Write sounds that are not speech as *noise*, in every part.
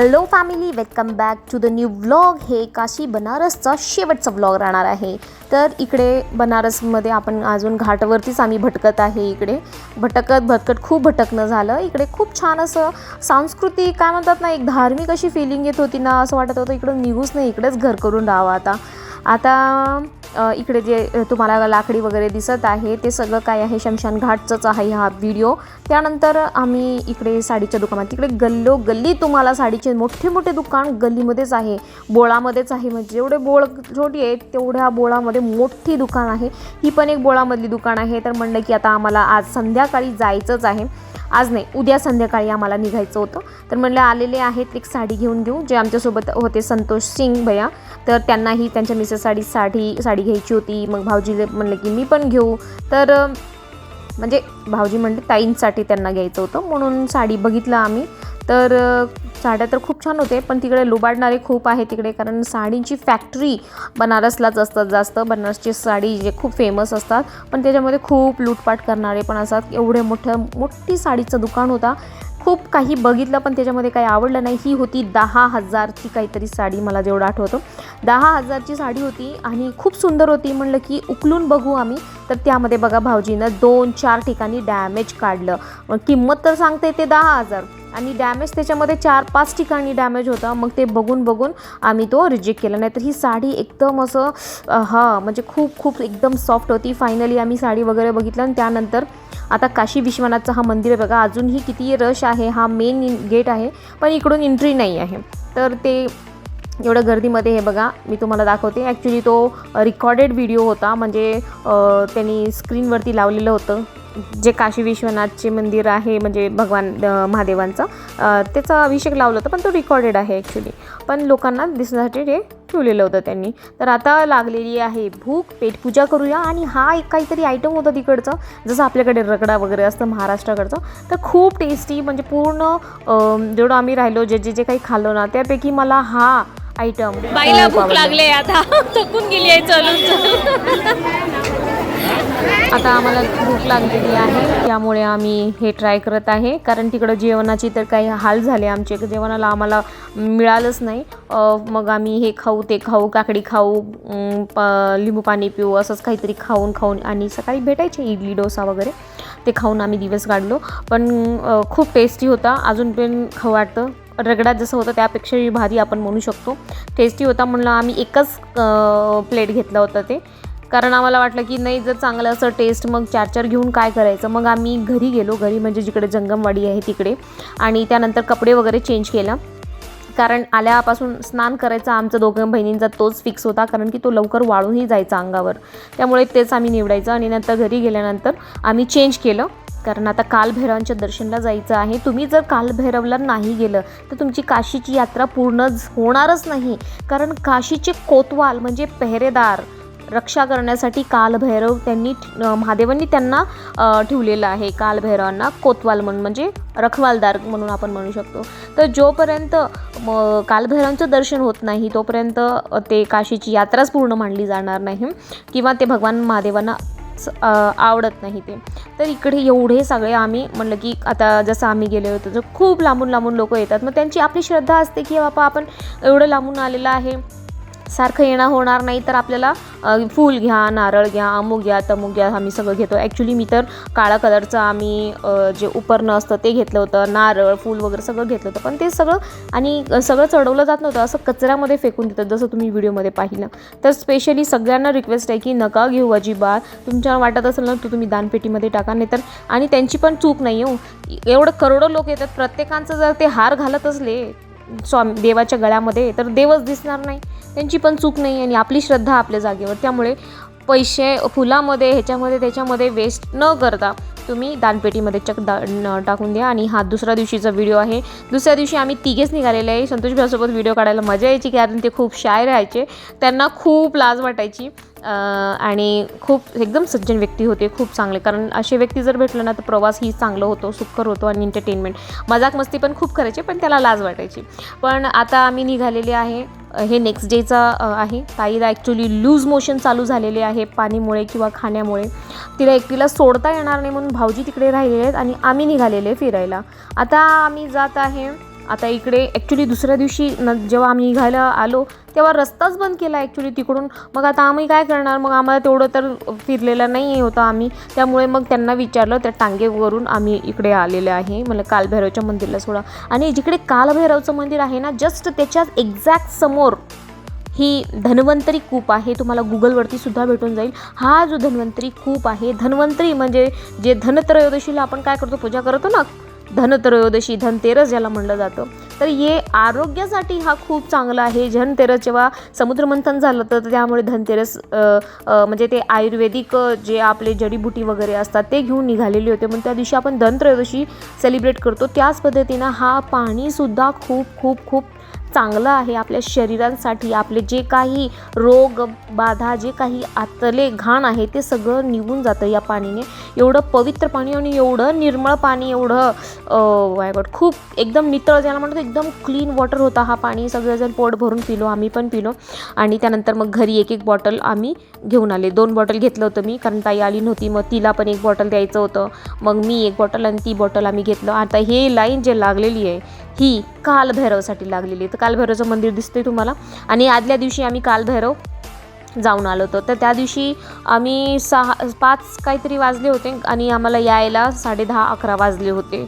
Hello family welcome back to the new vlog हे काशी बनारसचा शेवटचा vlog राहणार आहे. तर इकडे बनारसमध्ये आपण अजून घाटवरतीच आम्ही भटकत आहे इकडे. भटकत भटकत खूप भटकणं झालं. इकडे खूप छान असं सांस्कृतिक काय म्हणतात ना एक धार्मिक अशी फिलिंग येत होती ना असं वाटत होतं इकडं निघूच नाही इकडेच घर करून राहावं आता. आता इकडे जे तुम्हाला लाकडी वगैरे दिसत आहे ते सगळं काय आहे? शमशान घाटचंच आहे हा व्हिडिओ त्यानंतर आम्ही इकडे साडीच्या दुकानात तिकडे गल्लो गल्ली तुम्हाला साडीचे मोठे मोठे दुकान गल्लीमध्येच आहे. बोळामध्येच आहे म्हणजे जेवढे बोळ छोटी आहेत तेवढ्या बोळामध्ये मोठी दुकान आहे. ही पण एक बोळामधली दुकान आहे. तर म्हणलं की आता आम्हाला आज संध्याकाळी जायचंच आहे. आज नाही उद्या संध्याकाळी आम्हाला निघायचं होतं. तर म्हणलं आलेले आहेत एक साडी घेऊन घेऊ जे आमच्यासोबत होते संतोष सिंग भैया. तर त्यांनाही त्यांच्या मिसेससाठी साडी साडी घ्यायची होती. मग भाऊजीले म्हणलं की मी पण घेऊ. तर म्हणजे भाऊजी म्हणले ताईंसाठी त्यांना घ्यायचं होतं. म्हणून साडी बघितलं आम्ही. तर साड्या तर खूप छान होते पण तिकडे लुबाडणारे खूप आहे तिकडे कारण साडींची फॅक्टरी बनारसलाच असतात जास्त. बनारसची साडी जे खूप फेमस असतात पण त्याच्यामध्ये खूप लूटपाट करणारे पण असतात. एवढे मोठं मोठी साडीचं दुकान होता. खूप काही बघितलं पण त्याच्यामध्ये काही आवडलं नाही. ही होती दहा हजारची काहीतरी साडी मला जेवढं आठवतं. दहा हजारची साडी होती आणि खूप सुंदर होती. म्हणलं की उकलून बघू आम्ही. तर त्यामध्ये बघा भाऊजीनं दोन चार ठिकाणी डॅमेज काढलं. मग किंमत तर सांगते ते दहा हजार. आणि डॅमेज त्याच्यामध्ये चार पाच ठिकाणी डॅमेज होता. मग ते बघून बघून आम्ही तो रिजेक्ट केला. नाही तर ही साडी एकदम असं हां हा म्हणजे खूप खूप एकदम सॉफ्ट होती. फायनली आम्ही साडी वगैरे बघितलं आणि त्यानंतर आता काशी विश्वनाथचं हा मंदिर आहे बघा. अजूनही किती रश आहे. हा मेन गेट आहे पण इकडून एंट्री नाही आहे. तर ते एवढं गर्दीमध्ये हे बघा मी तुम्हाला दाखवते. ॲक्च्युली तो रिकॉर्डेड व्हिडिओ होता. म्हणजे त्यांनी स्क्रीनवरती लावलेलं होतं. जे काशी विश्वनाथचे मंदिर आहे म्हणजे भगवान महादेवांचं त्याचा अभिषेक लावलं होतं पण तो रेकॉर्डेड आहे ॲक्च्युली पण लोकांना दिसण्यासाठी ते ठेवलेलं होतं त्यांनी. तर आता लागलेली आहे भूक पेटपूजा करूया आणि हा एक काहीतरी आयटम होता तिकडचं जसं आपल्याकडे रगडा वगैरे असतं महाराष्ट्राकडचं तर खूप टेस्टी म्हणजे पूर्ण जेवढं आम्ही राहिलो जे जे जे काही खाल्लो ना त्यापैकी मला हा आयटम बाईला भूक लागले आता. *laughs* थकून गेली आहे चलून. आता आम्हाला भूक लागलेली आहे त्यामुळे आम्ही हे ट्राय करत आहे. कारण तिकडं जेवणाची तर काही हाल झाले आमचे जेवणाला आम्हाला मिळालंच नाही. मग आम्ही हे खाऊ ते खाऊ काकडी खाऊ प लिंबू पाणी पिऊ असंच काहीतरी खाऊन खाऊन आणि सकाळी भेटायचे इडली डोसा वगैरे. ते खाऊन आम्ही दिवस काढलो. पण खूप टेस्टी होता. अजून पण खाऊ वाटतं. रगडा जसं होतं त्यापेक्षाही भारी आपण म्हणू शकतो. टेस्टी होता म्हणलं आम्ही एकच प्लेट घेतलं होतं ते. कारण आम्हाला वाटलं की नाही जर चांगलं असं टेस्ट मग चार चार घेऊन काय करायचं? मग आम्ही घरी गेलो घरी म्हणजे जिकडे जंगमवाडी आहे तिकडे. आणि त्यानंतर कपडे वगैरे चेंज केला. कारण आल्यापासून स्नान करायचा आमचा दोघं बहिणींचा तोच फिक्स होता कारण की तो लवकर वाळूनही जायचा अंगावर. त्यामुळे तेच आम्ही निवडायचं आणि नंतर घरी गेल्यानंतर आम्ही चेंज केलं. कारण आता कालभैरवांच्या दर्शनला जायचं आहे. तुम्ही जर कालभैरवला नाही गेलं तर तुमची काशीची यात्रा पूर्ण होणारच नाही. कारण काशीचे कोतवाल म्हणजे पेहरेदार. रक्षा करण्यासाठी कालभैरव त्यांनी महादेवांनी त्यांना ठेवलेलं आहे कालभैरवांना कोतवाल म्हणून म्हणजे रखवालदार म्हणून आपण म्हणू शकतो. तर जोपर्यंत म कालभैरवांचं दर्शन होत नाही तोपर्यंत ते काशीची यात्राच पूर्ण मांडली जाणार नाही किंवा ते भगवान महादेवांना आवडत नाही ते. तर इकडे एवढे सगळे आम्ही म्हणलं की आता जसं आम्ही गेले होतो तर खूप लांबून लांबून लोक येतात. मग त्यांची आपली श्रद्धा असते की बाबा आपण एवढं लांबून आलेलं आहे सारखं येणं होणार नाही तर आपल्याला फूल घ्या नारळ घ्या अमुक घ्या तमुक घ्या आम्ही सगळं घेतो. ॲक्च्युली मी तर काळा कलरचं आम्ही जे उपरणं असतं ते घेतलं होतं. नारळ फूल वगैरे सगळं घेतलं होतं. पण ते सगळं आणि सगळं चढवलं जात नव्हतं. असं कचऱ्यामध्ये फेकून देतात जसं तुम्ही व्हिडिओमध्ये पाहिलं. तर स्पेशली सगळ्यांना रिक्वेस्ट आहे की नका घेऊ अजिबात. तुमच्या वाटत असेल ना तर तुम्ही दानपेटीमध्ये टाका. नाही तर आणि त्यांची पण चूक नाही हो. एवढं करोडो लोक येतात. प्रत्येकांचं जर ते हार घालत असले स्वामी देवाच्या गळ्यामध्ये तर देवच दिसणार नाही. त्यांची पण चूक नाही आणि आपली श्रद्धा आपल्या जागेवर. त्यामुळे पैसे फुलामध्ये ह्याच्यामध्ये त्याच्यामध्ये वेस्ट न करता तुम्ही दानपेटीमध्ये चक दा न- टाकून द्या आणि हा दुसऱ्या दिवशीचा व्हिडिओ आहे. दुसऱ्या दिवशी आम्ही तिघेच निघालेले आहे. संतोष भाईसोबत व्हिडिओ काढायला मजा यायची कारण ते खूप शाय राहायचे. त्यांना खूप लाज वाटायची. आणि खूप एकदम सज्जन व्यक्ती होते खूप चांगले. कारण असे व्यक्ती जर भेटलं ना तर प्रवास ही चांगलं होतो सुखकर होतो आणि एंटरटेनमेंट मजाक मस्ती पण खूप करायचे पण त्याला लाज वाटायची. पण आता आम्ही निघालेले आहे. हे नेक्स्ट डेचा आहे. ताईला ॲक्च्युली लूज मोशन चालू झालेले आहे पाणीमुळे किंवा खाण्यामुळे. तिला एकटीला सोडता येणार नाही म्हणून भाऊजी तिकडे राहिलेले आहेत आणि आम्ही निघालेले फिरायला. आता आम्ही जात आहे आता इकडे ॲक्च्युली दुसऱ्या दिवशी न जेव्हा आम्ही निघायला आलो तेव्हा रस्ताच बंद केला ॲक्च्युली तिकडून. मग आता आम्ही काय करणार? मग आम्हाला तेवढं तर फिरलेला नाही होता आम्ही. त्यामुळे मग त्यांना विचारलं त्या टांगेवरून आम्ही इकडे आलेले आहे. मला कालभैरवच्या मंदिरला सोडा. आणि जिकडे कालभैरवचं मंदिर आहे ना जस्ट त्याच्याच एक्झॅक्ट समोर ही धन्वंतरी कूप आहे. तुम्हाला गुगलवरती सुद्धा भेटून जाईल. हा जो धन्वंतरी कूप आहे धन्वंतरी म्हणजे जे धनत्रयोदशीला आपण काय करतो? पूजा करतो ना? धनत्रयोदशी धनतेरस ज्याला म्हणलं जातं. तर हे आरोग्यासाठी हा खूप चांगला आहे. धनतेरस जेव्हा समुद्रमंथन झालं तर त्यामुळे धनतेरस म्हणजे ते आयुर्वेदिक जे आपले जडीबुटी वगैरे असतात ते घेऊन निघालेले होते. मग त्या दिवशी आपण धनत्रयोदशी सेलिब्रेट करतो. त्याच पद्धतीनं हा पाणीसुद्धा खूप खूप खूप चांगलं आहे आपल्या शरीरांसाठी. आपले जे काही रोग बाधा जे काही आतले घाण आहे ते सगळं निघून जातं या पाणीने. एवढं पवित्र पाणी आणि एवढं निर्मळ पाणी एवढं वाय गॉड oh खूप एकदम नितळ ज्याला म्हणतो एकदम क्लीन वॉटर होता हा पाणी. सगळेजण पोट भरून पिलो आम्ही पण पिलो. आणि त्यानंतर मग घरी एक एक बॉटल आम्ही घेऊन आले. दोन बॉटल घेतलं होतं मी कारण ताई आली नव्हती. मग तिला पण एक बॉटल द्यायचं होतं. मग मी एक बॉटल आणि ती बॉटल आम्ही घेतलं. आता हे लाईन जे लागलेली आहे ही कालभैरवसाठी लागलेली तर कालभैरवचं मंदिर दिसतंय तुम्हाला. आणि आदल्या दिवशी आम्ही कालभैरव जाऊन आलो होतो. तर त्या दिवशी आम्ही सहा पाच काहीतरी वाजले होते आणि आम्हाला यायला साडे दहा अकरा वाजले होते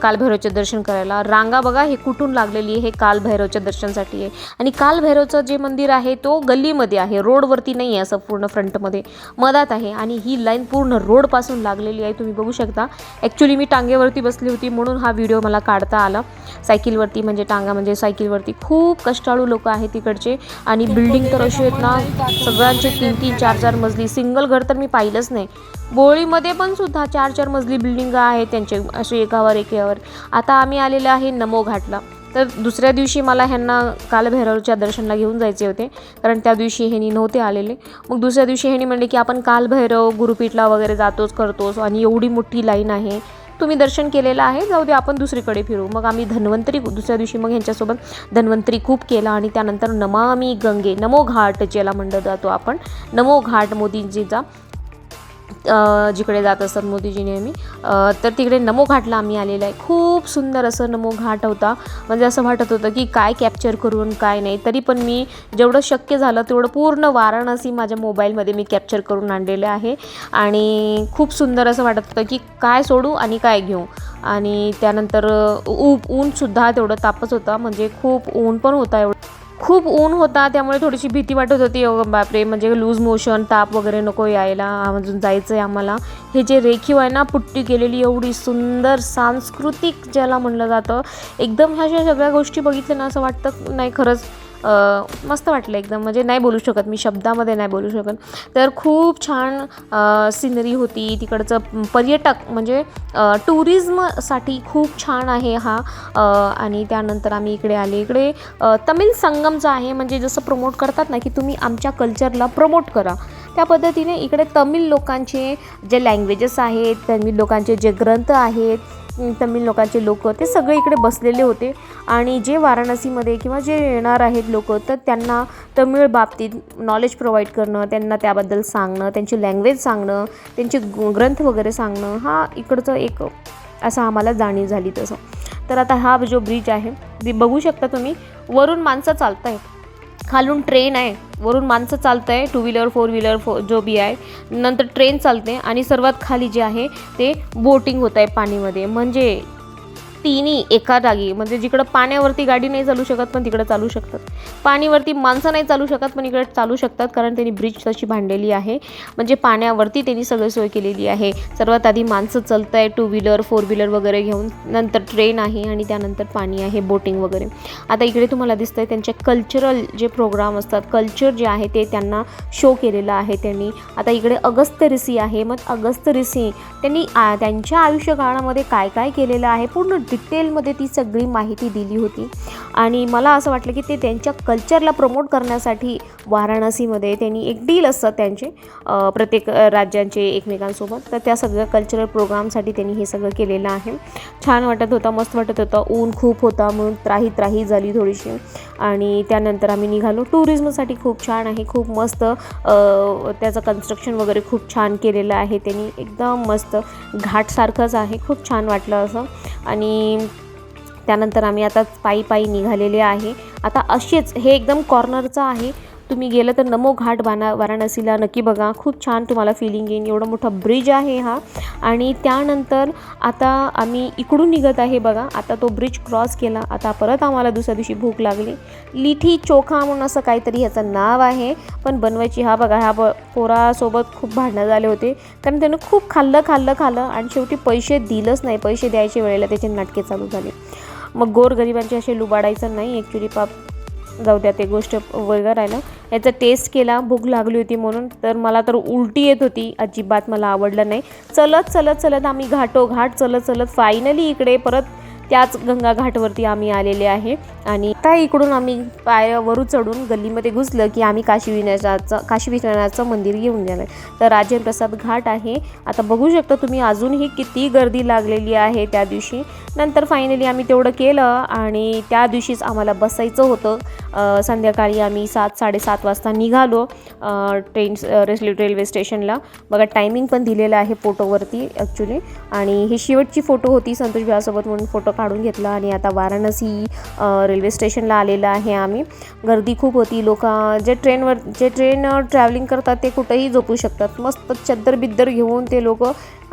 कालभैरवचे दर्शन करायला. रांगा बघा हे कुठून लागलेली आहे? हे कालभैरवच्या दर्शनासाठी आहे. आणि कालभैरवचं जे मंदिर आहे तो गल्लीमध्ये आहे. रोडवरती नाही आहे असं पूर्ण फ्रंटमध्ये. मधात आहे आणि ही लाईन पूर्ण रोडपासून लागलेली आहे. तुम्ही बघू शकता. ॲक्च्युली मी टांगेवरती बसली होती म्हणून हा व्हिडिओ मला काढता आला. सायकलवरती म्हणजे टांगा म्हणजे सायकलवरती खूप कष्टाळू लोक आहेत तिकडचे. आणि बिल्डिंग तर अशी आहेत ना सगळ्यांचे तीन तीन चार चार मजली. सिंगल घर तर मी पाहिलंच नाही. बोळीमध्ये पण सुद्धा चार चार मजली बिल्डिंग आहे त्यांचे असे एकावर एकावर. आता आम्ही आलेलो आहे नमो घाटला. तर दुसऱ्या दिवशी मला ह्यांना कालभैरवच्या दर्शनाला घेऊन जायचे होते. कारण त्या दिवशी ह्यांनी नव्हते आलेले. मग दुसऱ्या दिवशी ह्यांनी म्हणले की आपण कालभैरव गुरुपीठला वगैरे जातोच करतोच आणि एवढी मोठी लाईन आहे. तुम्ही दर्शन केलेलं आहे. जाऊ दे आपण दुसरीकडे फिरू. मग आम्ही धन्वंतरी दुसऱ्या दिवशी मग ह्यांच्यासोबत धन्वंतरी खूप केला आणि त्यानंतर नमामी गंगे नमो घाट ज्याला म्हणलं जातो आपण नमो घाट मोदींजीचा जिकडे जात असतात मोदीजी नेहमी. तर तिकडे नमो घाटला आम्ही आलेलो आहे. खूप सुंदर असं नमो घाट होता. म्हणजे असं वाटत होतं की काय कॅप्चर करून काय नाही. तरी पण मी जेवढं शक्य झालं तेवढं पूर्ण वाराणसी माझ्या मोबाईलमध्ये मी कॅप्चर करून आणलेलं आहे. आणि खूप सुंदर असं वाटत होतं की काय सोडू आणि काय घेऊ. आणि त्यानंतर ऊ ऊनसुद्धा तेवढं तापच होता. म्हणजे खूप ऊन पण होता एवढं. खूप ऊन होता त्यामुळे थोडीशी भीती वाटत होती. बापरे म्हणजे लूज मोशन ताप वगैरे नको यायला अजून जायचं आहे आम्हाला. हे जे रेखीव आहे ना पुट्टी केलेली एवढी सुंदर सांस्कृतिक ज्याला म्हणलं जातं एकदम ह्या ज्या सगळ्या गोष्टी बघितल्या ना असं वाटतं नाही खरंच मस्त वाटलं एकदम. म्हणजे नाही बोलू शकत मी शब्दामध्ये नाही बोलू शकत. तर खूप छान सिनरी होती. तिकडचं पर्यटक म्हणजे टुरिझमसाठी खूप छान आहे हा. आणि त्यानंतर आम्ही इकडे आले. इकडे तमिळ संगमचं आहे म्हणजे जसं प्रमोट करतात ना की तुम्ही आमच्या कल्चरला प्रमोट करा. त्या पद्धतीने इकडे तमिळ लोकांचे जे लँग्वेजेस आहेत तमिळ लोकांचे जे ग्रंथ आहेत तमिळ लोकांचे लोक ते सगळे इकडे बसलेले होते. आणि जे वाराणसीमध्ये किंवा जे येणार आहेत लोक तर त्यांना तमिळ बाबतीत नॉलेज प्रोव्हाइड करणं त्यांना त्याबद्दल सांगणं त्यांची लँग्वेज सांगणं त्यांचे ग्रंथ वगैरे सांगणं हा इकडचं एक असं आम्हाला जाणीव झाली तसं. तर आता हा जो ब्रिज आहे बघू शकता तुम्ही वरून माणसं चालत आहेत खालून ट्रेन आहे. वरून माणसं चालत आहे टू व्हीलर फोर व्हीलर फो जो बी आहे. नंतर ट्रेन चालते आणि सर्वात खाली जे आहे ते बोटिंग होत आहे पाणीमध्ये. म्हणजे तिन्ही एका जागी. म्हणजे जिकडं पाण्यावरती गाडी नाही चालू शकत पण तिकडं चालू शकतात. पाणीवरती माणसं नाही चालू शकत पण इकडे चालू शकतात कारण त्यांनी ब्रिज तशी बांधलेली आहे. म्हणजे पाण्यावरती त्यांनी सगळी सोय केलेली आहे. सर्वात आधी माणसं चालत आहे टू व्हीलर फोर व्हीलर वगैरे घेऊन. नंतर ट्रेन आहे आणि त्यानंतर पाणी आहे बोटिंग वगैरे. आता इकडे तुम्हाला दिसतं आहे त्यांचे कल्चरल जे प्रोग्राम असतात कल्चर जे आहे ते त्यांना शो केलेलं आहे त्यांनी. आता इकडे अगस्त ऋषी आहे. मग अगस्त ऋषी त्यांनी आ, त्यांच्या आयुष्यकाळामध्ये काय काय केलेलं आहे? पूर्ण डिटेलमध्ये ती सगळी माहिती दिली होती. आणि मला असं वाटलं की ते त्यांच्या कल्चरला प्रमोट करण्यासाठी वाराणसीमध्ये त्यांनी एक डील असतात त्यांचे प्रत्येक राज्यांचे एकमेकांसोबत. तर त्या सगळ्या कल्चरल प्रोग्रामसाठी त्यांनी हे सगळं केलेलं आहे. छान वाटत होता मस्त वाटत होता. ऊन खूप होता म्हणून त्राही त्राही झाली थोडीशी. आणि त्यानंतर आम्ही निघालो. टुरिझमसाठी खूप छान आहे खूप मस्त त्याचं कन्स्ट्रक्शन वगैरे खूप छान केलेलं आहे. त्यांनी एकदम मस्त घाटसारखंच आहे. खूप छान वाटलं असं. आणि त्यानंतर आम्ही आता पायी पायी निघालेले आहे. आता असेच हे एकदम कॉर्नरचं आहे. तुम्ही गेलं तर नमो घाट वाना वाराणसीला. नक्की बघा खूप छान तुम्हाला फिलिंग येईन. एवढा मोठा ब्रिज आहे हा. आणि त्यानंतर आता आम्ही इकडून निघत आहे बघा. आता तो ब्रिज क्रॉस केला. आता परत आम्हाला दुसऱ्या दिवशी भूक लागली. लिठी चोखा म्हणून असं काहीतरी ह्याचं नाव आहे. पण बनवायची हा बघा ह्या ब पोरासोबत खूप भांडणं झाले होते. कारण त्यानं खूप खाल्लं खाल्लं खाल्लं आणि शेवटी पैसे दिलंच नाही. पैसे द्यायच्या वेळेला त्याचे नाटके चालू झाले. मग गोरगरिबांचे असे लुबाडायचं नाही. ॲक्च्युली पाप जाऊ द्या ते गोष्ट वेगळं राहिलं याचा टेस्ट केला भूक लागली होती म्हणून तर मला तर उलटी येत होती. अजिबात मला आवडलं नाही. चलत चलत चलत आम्ही घाटोघाट चलत चलत फायनली इकडे परत त्याच गंगा घाटवरती आम्ही आलेले आहे. आणि त्या इकडून आम्ही पायावरून चढून गल्लीमध्ये घुसलं की आम्ही काशी विनायकाचं काशी विश्वनाथाचं मंदिर घेऊन गेलं तर राजेंद्रप्रसाद घाट आहे. आता बघू शकता तुम्ही अजूनही किती गर्दी लागलेली आहे त्या दिवशी. नंतर फायनली आम्ही तेवढं केलं आणि त्या दिवशीच आम्हाला बसायचं होतं. संध्याकाळी आम्ही सात साडेसात वाजता निघालो ट्रेन रेल्वे रेल्वे स्टेशनला बघा टायमिंग पण दिलेलं आहे फोटोवरती ॲक्च्युली आणि ही शेवटची फोटो होती संतोष भावासोबत म्हणून फोटो काढून घेतला आणि आता वाराणसी रेल्वे स्टेशनला आलेलं आहे आम्ही. गर्दी खूप होती. लोक जे ट्रेनवर जे ट्रेन ट्रॅव्हलिंग करतात ते कुठंही झोपू शकतात. मस्त चद्दर बिद्दर घेऊन ते लोक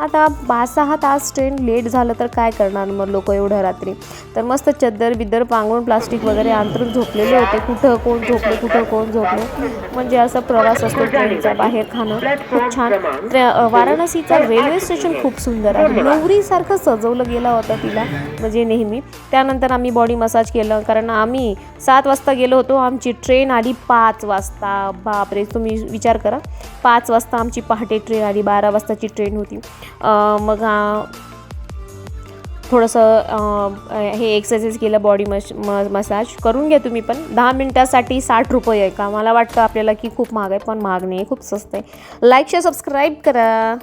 आता पाच सहा तास ट्रेन लेट झालं तर काय करणार मग लोक एवढं रात्री? तर मस्त चद्दर बिद्दर पांगून प्लास्टिक वगैरे अंतरून झोपलेले होते. कुठं कोण झोपले कुठं कोण झोपले? म्हणजे असा प्रवास असतो ट्रेनचा बाहेर खाणं. खूप छान. वाराणसीचा वाराणसीचं रेल्वे स्टेशन खूप सुंदर आहे. नवरीसारखं सजवलं गेलं होतं तिला म्हणजे नेहमी. त्यानंतर आम्ही बॉडी मसाज केलं कारण आम्ही सात वाजता गेलो होतो. आमची ट्रेन आली पाच वाजता. बापरे तुम्ही विचार करा. पाच वाजता आमची पहाटे ट्रेन आली बारा वाजताची ट्रेन होती. मग थोडंसं हे एक्सरसाइज केलं बॉडी मश म मसाज करून घ्या तुम्ही पण. दहा मिनटासाठी साठ रुपये आहे का? मला वाटतं आपल्याला की खूप महाग आहे पण महाग नाही आहे खूप स्वस्त आहे. लाईक शेअर सबस्क्राईब करा.